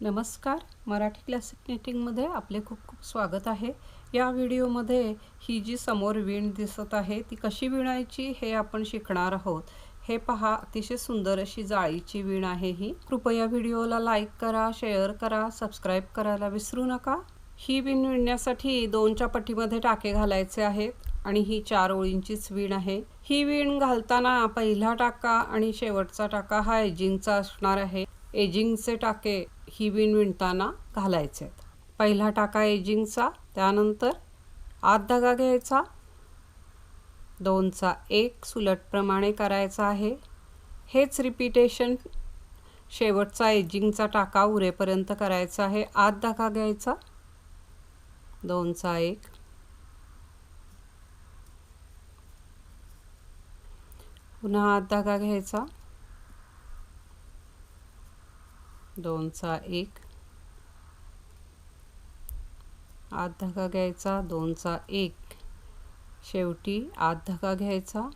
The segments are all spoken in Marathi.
नमस्कार. मराठी क्लासिक निटिंगमध्ये आपले खूप खूप स्वागत आहे. या व्हिडिओमध्ये ही जी समोर विण दिसत आहे ती कशी विणायची हे आपण शिकणार आहोत. हे पहा अतिशय सुंदर अशी जाळीची विण आहे ही. कृपया व्हिडिओला लाईक करा शेअर करा सबस्क्राईब करायला विसरू नका. ही विण विणण्यासाठी दोनच्या पट्टीमध्ये टाके घालायचे आहेत आणि ही चार ओळींचीच विण आहे. ही विण घालताना पहिला टाका आणि शेवटचा टाका हा एजिंगचा असणार आहे. एजिंगचे टाके ही विण विणताना घालायचे आहेत. पहिला टाका एजिंगचा त्यानंतर आत धागा घ्यायचा. दोनचा एक सुलटप्रमाणे करायचा आहे. हेच रिपिटेशन शेवटचा एजिंगचा टाका उरेपर्यंत करायचा आहे. आत धागा घ्यायचा. दोनचा एक. पुन्हा आत धागा घ्यायचा. दोनचा एक. आत धका घ्यायचा दोनचा एक. शेवटी आत धका घ्यायचा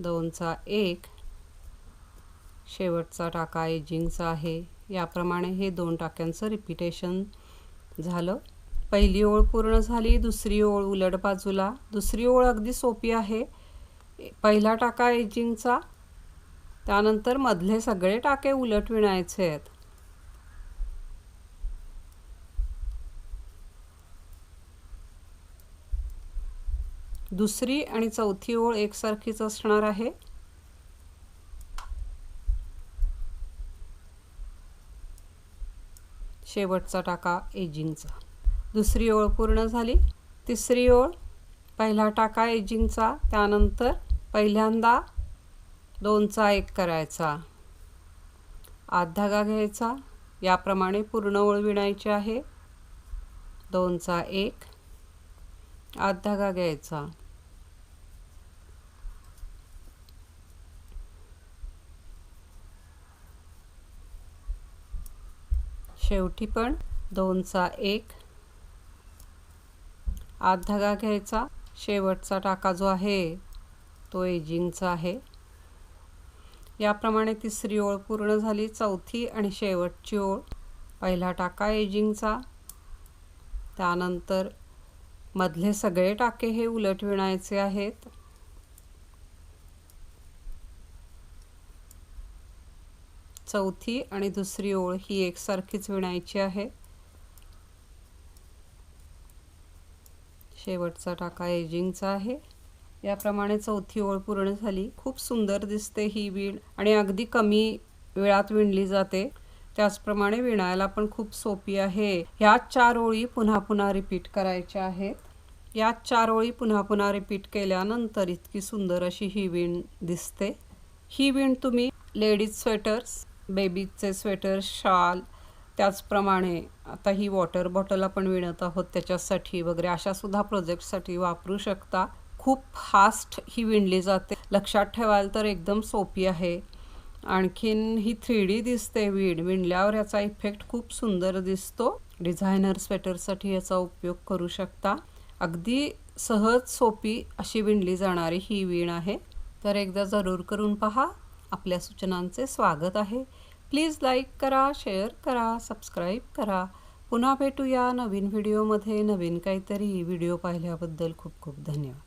दोनचा एक. शेवटचा टाका एजिंगचा आहे. याप्रमाणे हे दोन टाक्यांचं रिपिटेशन झालं. पहिली ओळ पूर्ण झाली दुसरी ओळ उलट बाजूला. दुसरी ओळ अगदी सोपी आहे. पहिला टाका एजिंगचा त्यानंतर मधले सगळे टाके उलट विणायचे आहेत. दुसरी आणि चौथी ओळ एकसारखीच असणार आहे. शेवटचा टाका एजिंगचा. दुसरी ओळ पूर्ण झाली. तिसरी ओळ पहिला टाका एजिंगचा. त्यानंतर पहिल्यांदा दोनचा एक करायचा. आत धागा घ्यायचा. याप्रमाणे पूर्ण ओळ विणायची आहे. दोनचा एक. आत धागा घ्यायचा. शेवटी पण दोनचा एक. आत धागा घ्यायचा. शेवटचा टाका जो आहे तो एजिंगचा आहे. याप्रमाणे तिसरी ओळ पूर्ण झाली चौथी आणि शेवटची ओळ. पहिला टाका एजिंगचा. त्यानंतर मधले सगळे टाके हे उलट विणायचे आहेत. चौथी आणि दुसरी ओळ ही एकसारखीच विणायची आहे. शेवटचा टाका एजिंगचा आहे. याप्रमाणे चौथी ओळ पूर्ण झाली. खूप सुंदर दिसते ही विण आणि अगदी कमी वेळात विणली जाते. त्याचप्रमाणे विणायला पण खूप सोपी आहे. ह्या चार ओळी पुन्हा पुन्हा रिपीट करायच्या आहेत. या चार ओळी पुन्हा पुन्हा रिपीट केल्यानंतर इतकी सुंदर अशी ही विण दिसते. ही विण तुम्ही लेडीज स्वेटर्स बेबीचे स्वेटर शाल त्याचप्रमाणे आता ही वॉटर बॉटल आपण विणत आहोत त्याच्यासाठी वगैरे अशा सुद्धा प्रोजेक्टसाठी वापरू शकता. खूप फास्ट ही विणली जाते. लक्षात ठेवाल तर एकदम सोपी आहे. आणखीन ही थ्री डी दिसते विण विणल्यावर याचा इफेक्ट खूप सुंदर दिसतो. डिझायनर स्वेटरसाठी याचा उपयोग करू शकता. अगदी सहज सोपी अशी विणली जाणारी ही विण आहे. तर एकदा जरूर करून पहा. आपल्या सूचनांचे स्वागत आहे. प्लीज लाईक करा शेअर करा सबस्क्राईब करा. पुन्हा भेटूया नवीन व्हिडिओमध्ये. नवीन काहीतरी व्हिडिओ पाहिल्याबद्दल खूप खूप धन्यवाद.